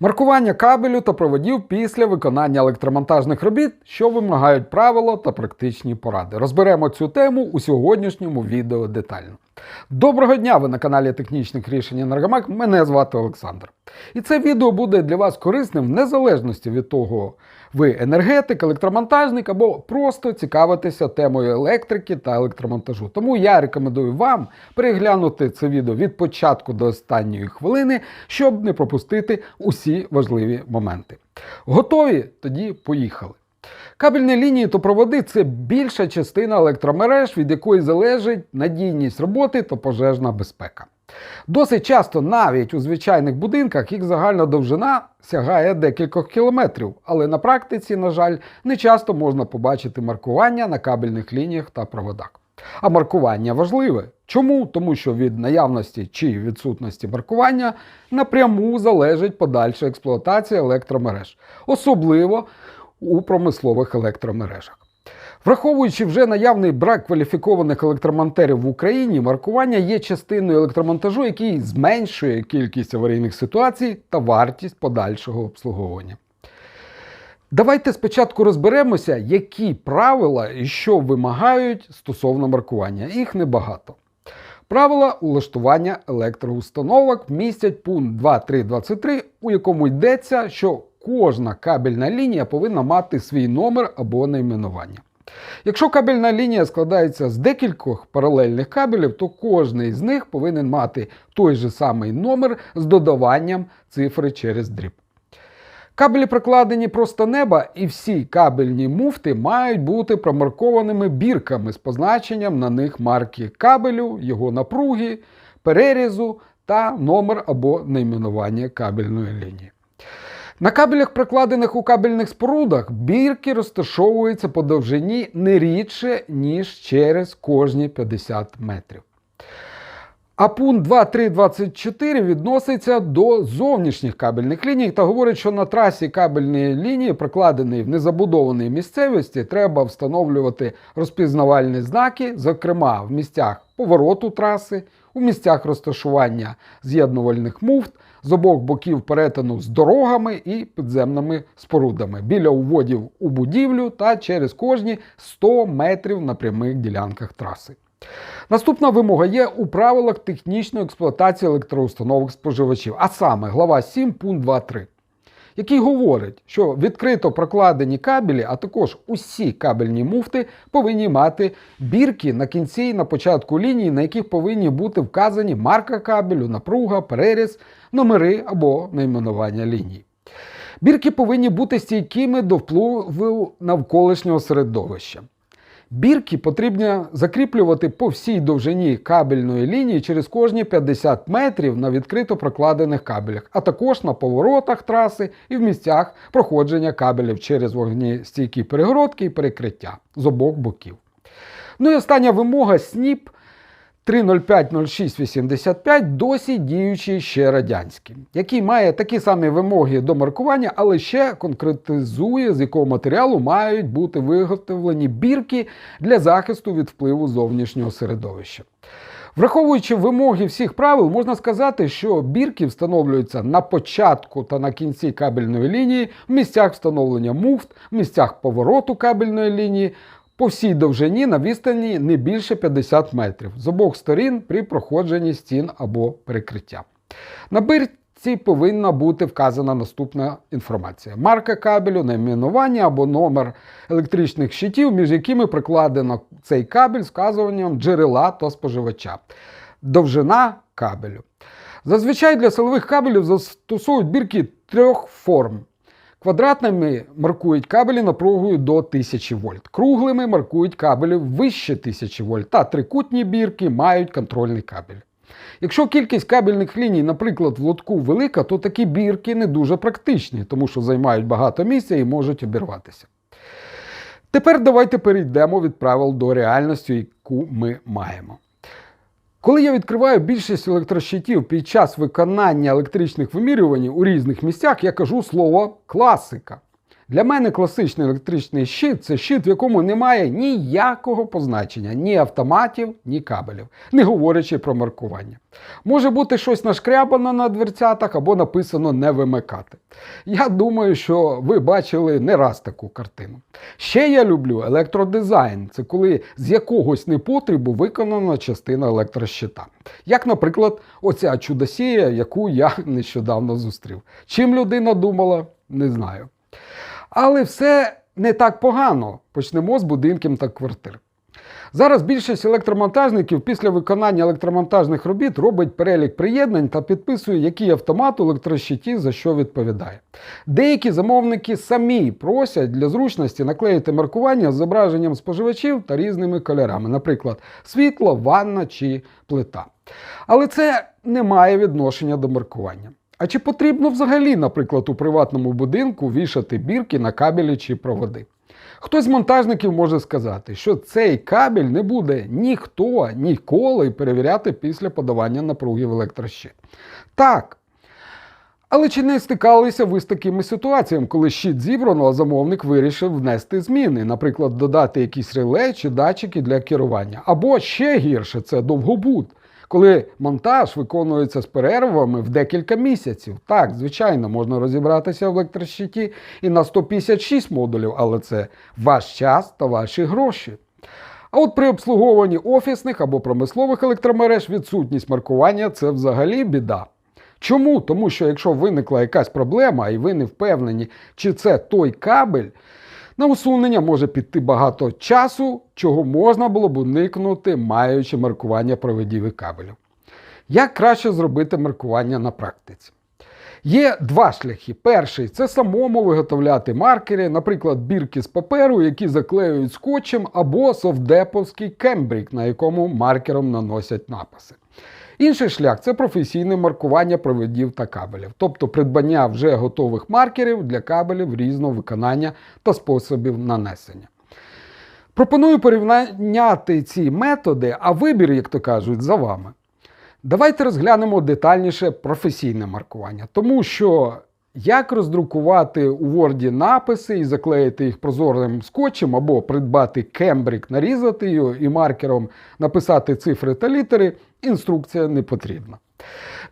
Маркування кабелю та проводів після виконання електромонтажних робіт, що вимагають правила та практичні поради. Розберемо цю тему у сьогоднішньому відео детально. Доброго дня! Ви на каналі Технічних рішень Енергомак. Мене звати Олександр. І це відео буде для вас корисним в незалежності від того, ви енергетик, електромонтажник або просто цікавитеся темою електрики та електромонтажу. Тому я рекомендую вам переглянути це відео від початку до останньої хвилини, щоб не пропустити усі важливі моменти. Готові? Тоді поїхали. Кабельні лінії та проводи це більша частина електромереж, від якої залежить надійність роботи та пожежна безпека. Досить часто навіть у звичайних будинках їх загальна довжина сягає декількох кілометрів, але на практиці, на жаль, не часто можна побачити маркування на кабельних лініях та проводах. А маркування важливе. Чому? Тому що від наявності чи відсутності маркування напряму залежить подальша експлуатація електромереж, особливо у промислових електромережах. Враховуючи вже наявний брак кваліфікованих електромонтерів в Україні, маркування є частиною електромонтажу, який зменшує кількість аварійних ситуацій та вартість подальшого обслуговування. Давайте спочатку розберемося, які правила і що вимагають стосовно маркування. Їх небагато. Правила улаштування електроустановок містять пункт 2.3.23, у якому йдеться, що кожна кабельна лінія повинна мати свій номер або найменування. Якщо кабельна лінія складається з декількох паралельних кабелів, то кожний з них повинен мати той же самий номер з додаванням цифри через дріб. Кабелі прокладені просто неба, і всі кабельні муфти мають бути промаркованими бірками з позначенням на них марки кабелю, його напруги, перерізу та номер або найменування кабельної лінії. На кабелях, прокладених у кабельних спорудах, бірки розташовуються по довжині не рідше, ніж через кожні 50 метрів. А пункт 2.3.24 відноситься до зовнішніх кабельних ліній та говорить, що на трасі кабельної лінії, прокладеної в незабудованій місцевості, треба встановлювати розпізнавальні знаки, зокрема в місцях повороту траси, у місцях розташування з'єднувальних муфт, з обох боків перетину з дорогами і підземними спорудами, біля уводів у будівлю та через кожні 100 метрів на прямих ділянках траси. Наступна вимога є у правилах технічної експлуатації електроустановок споживачів, а саме глава 7 пункт 2.3, який говорить, що відкрито прокладені кабелі, а також усі кабельні муфти повинні мати бірки на кінці і на початку лінії, на яких повинні бути вказані марка кабелю, напруга, переріз, номери або найменування лінії. Бірки повинні бути стійкими до впливу навколишнього середовища. Бірки потрібно закріплювати по всій довжині кабельної лінії через кожні 50 метрів на відкрито прокладених кабелях, а також на поворотах траси і в місцях проходження кабелів через вогнестійкі перегородки і перекриття з обох боків. Ну і остання вимога СНІП 3050685 досі діючий ще радянський, який має такі самі вимоги до маркування, але ще конкретизує, з якого матеріалу мають бути виготовлені бірки для захисту від впливу зовнішнього середовища. Враховуючи вимоги всіх правил, можна сказати, що бірки встановлюються на початку та на кінці кабельної лінії, в місцях встановлення муфт, в місцях повороту кабельної лінії, по всій довжині на відстані не більше 50 метрів з обох сторін при проходженні стін або перекриття. На бірці повинна бути вказана наступна інформація: марка кабелю, найменування або номер електричних щитів, між якими прикладено цей кабель з вказуванням джерела та споживача, довжина кабелю. Зазвичай для силових кабелів застосовують бірки трьох форм. Квадратними маркують кабелі напругою до 1000 вольт. Круглими маркують кабелі вище 1000 вольт, та трикутні бірки мають контрольний кабель. Якщо кількість кабельних ліній, наприклад, в лотку велика, то такі бірки не дуже практичні, тому що займають багато місця і можуть обірватися. Тепер давайте перейдемо від правил до реальності, яку ми маємо. Коли я відкриваю більшість електрощитів під час виконання електричних вимірювань у різних місцях, я кажу слово класика. Для мене класичний електричний щит це щит, в якому немає ніякого позначення, ні автоматів, ні кабелів, не говорячи про маркування. Може бути щось нашкрябано на дверцятах або написано не вимикати. Я думаю, що ви бачили не раз таку картину. Ще я люблю електродизайн. Це коли з якогось непотребу виконана частина електрощита. Як, наприклад, оця чудосія, яку я нещодавно зустрів. Чим людина думала, не знаю. Але все не так погано. Почнемо з будинків та квартир. Зараз більшість електромонтажників після виконання електромонтажних робіт робить перелік приєднань та підписує, який автомат у електрощиті за що відповідає. Деякі замовники самі просять для зручності наклеїти маркування з зображенням споживачів та різними кольорами, наприклад, світло, ванна чи плита. Але це не має відношення до маркування. А чи потрібно взагалі, наприклад, у приватному будинку вішати бірки на кабелі чи проводи? Хтось з монтажників може сказати, що цей кабель не буде ніхто ніколи перевіряти після подавання напруги в електрощит. Так. Але чи не стикалися ви з такими ситуаціями, коли щит зібрано, а замовник вирішив внести зміни, наприклад, додати якісь реле чи датчики для керування? Або ще гірше це довгобуд, коли монтаж виконується з перервами в декілька місяців. Так, звичайно, можна розібратися в електрощиті і на 156 модулів, але це ваш час та ваші гроші. А от при обслуговуванні офісних або промислових електромереж відсутність маркування це взагалі біда. Чому? Тому що якщо виникла якась проблема і ви не впевнені, чи це той кабель, на усунення може піти багато часу, чого можна було б уникнути, маючи маркування проводів і кабелів. Як краще зробити маркування на практиці? Є два шляхи. Перший це самому виготовляти маркери, наприклад, бірки з паперу, які заклеюють скотчем, або совдеповський кембрік, на якому маркером наносять написи. Інший шлях це професійне маркування проводів та кабелів, тобто придбання вже готових маркерів для кабелів різного виконання та способів нанесення. Пропоную порівняти ці методи, а вибір, як то кажуть, за вами. Давайте розглянемо детальніше професійне маркування, тому що як роздрукувати у Word написи і заклеїти їх прозорим скотчем, або придбати кембрик, нарізати його і маркером написати цифри та літери, інструкція не потрібна.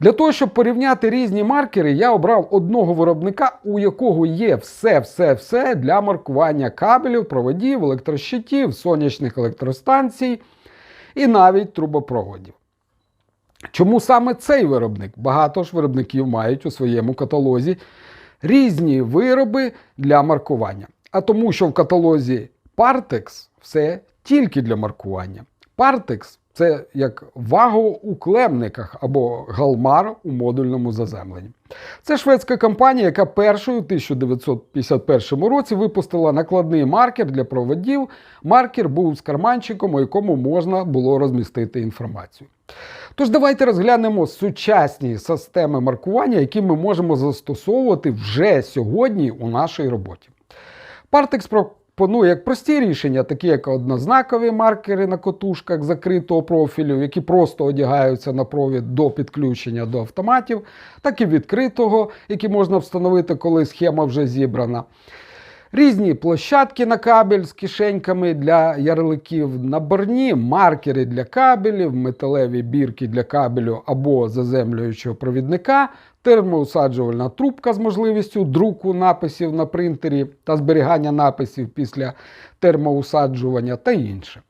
Для того, щоб порівняти різні маркери, я обрав одного виробника, у якого є все-все-все для маркування кабелів, проводів, електрощитів, сонячних електростанцій і навіть трубопроводів. Чому саме цей виробник? Багато ж виробників мають у своєму каталозі різні вироби для маркування. А тому, що в каталозі Partex все тільки для маркування. Partex це як ваго у клемниках або галмар у модульному заземленні. Це шведська компанія, яка першою у 1951 році випустила накладний маркер для проводів. Маркер був з карманчиком, у якому можна було розмістити інформацію. Тож давайте розглянемо сучасні системи маркування, які ми можемо застосовувати вже сьогодні у нашій роботі. Partex пропонує як прості рішення, такі як однознакові маркери на котушках закритого профілю, які просто одягаються на провід до підключення до автоматів, так і відкритого, які можна встановити, коли схема вже зібрана. Різні площадки на кабель з кишеньками для ярликів, наборні маркери для кабелів, металеві бірки для кабелю або заземлюючого провідника, термоусаджувальна трубка з можливістю друку написів на принтері та зберігання написів після термоусаджування та інше.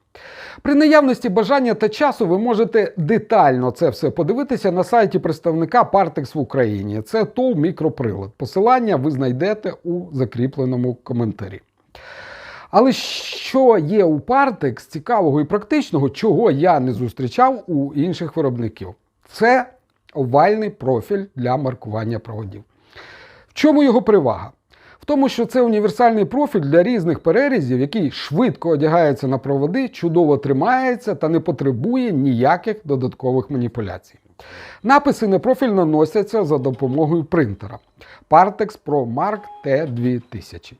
При наявності бажання та часу ви можете детально це все подивитися на сайті представника Partex в Україні. Це ТОВ мікроприлад. Посилання ви знайдете у закріпленому коментарі. Але що є у Partex цікавого і практичного, чого я не зустрічав у інших виробників? Це овальний профіль для маркування проводів. В чому його перевага? В тому, що це універсальний профіль для різних перерізів, який швидко одягається на проводи, чудово тримається та не потребує ніяких додаткових маніпуляцій. Написи на профіль наносяться за допомогою принтера Partex Pro Mark T2000.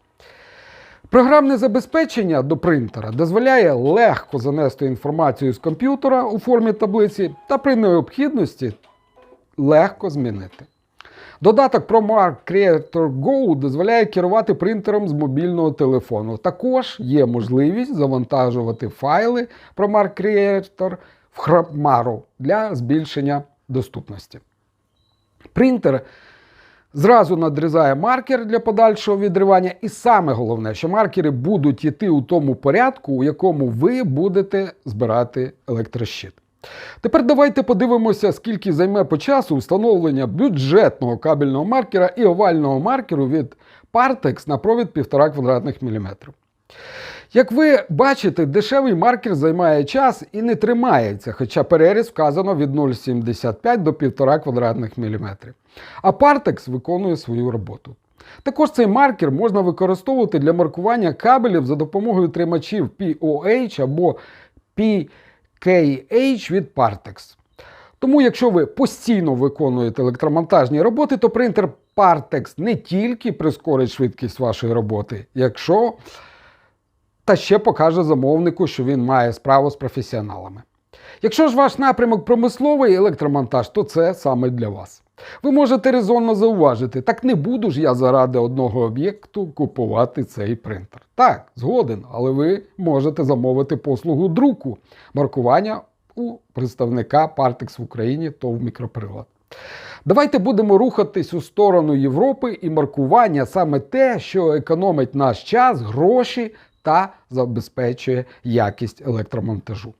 Програмне забезпечення до принтера дозволяє легко занести інформацію з комп'ютера у формі таблиці та при необхідності легко змінити. Додаток ProMark Creator Go дозволяє керувати принтером з мобільного телефону. Також є можливість завантажувати файли ProMark Creator в Хромару для збільшення доступності. Принтер зразу надрізає маркер для подальшого відривання, і саме головне, що маркери будуть йти у тому порядку, у якому ви будете збирати електрощит. Тепер давайте подивимося, скільки займе по часу встановлення бюджетного кабельного маркера і овального маркеру від Partex на провід 1,5 квадратних міліметрів. Як ви бачите, дешевий маркер займає час і не тримається, хоча переріз вказано від 0,75 до 1,5 квадратних міліметрів. А Partex виконує свою роботу. Також цей маркер можна використовувати для маркування кабелів за допомогою тримачів POH або PKH від Partex. Тому, якщо ви постійно виконуєте електромонтажні роботи, то принтер Partex не тільки прискорить швидкість вашої роботи, якщо та ще покаже замовнику, що він має справу з професіоналами. Якщо ж ваш напрямок промисловий електромонтаж, то це саме для вас. Ви можете резонно зауважити, так не буду ж я заради одного об'єкту купувати цей принтер. Так, згоден, але ви можете замовити послугу друку, маркування у представника Partex в Україні ТОВ мікроприлад. Давайте будемо рухатись у сторону Європи і маркування саме те, що економить наш час, гроші та забезпечує якість електромонтажу.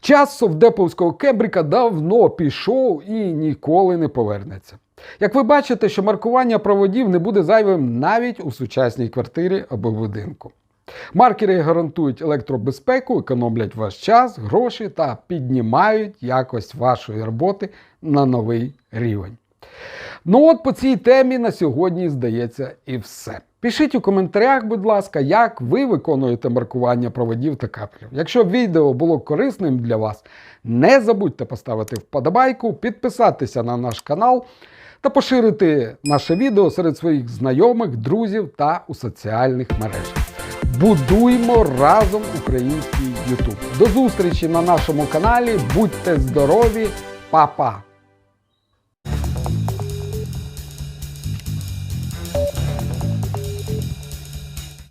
Час совдеповського кебрика давно пішов і ніколи не повернеться. Як ви бачите, що маркування проводів не буде зайвим навіть у сучасній квартирі або будинку. Маркери гарантують електробезпеку, економлять ваш час, гроші та піднімають якость вашої роботи на новий рівень. Ну от по цій темі на сьогодні здається і все. Пишіть у коментарях, будь ласка, як ви виконуєте маркування проводів та капелів. Якщо відео було корисним для вас, не забудьте поставити вподобайку, підписатися на наш канал та поширити наше відео серед своїх знайомих, друзів та у соціальних мережах. Будуймо разом український YouTube. До зустрічі на нашому каналі. Будьте здорові, Па-па!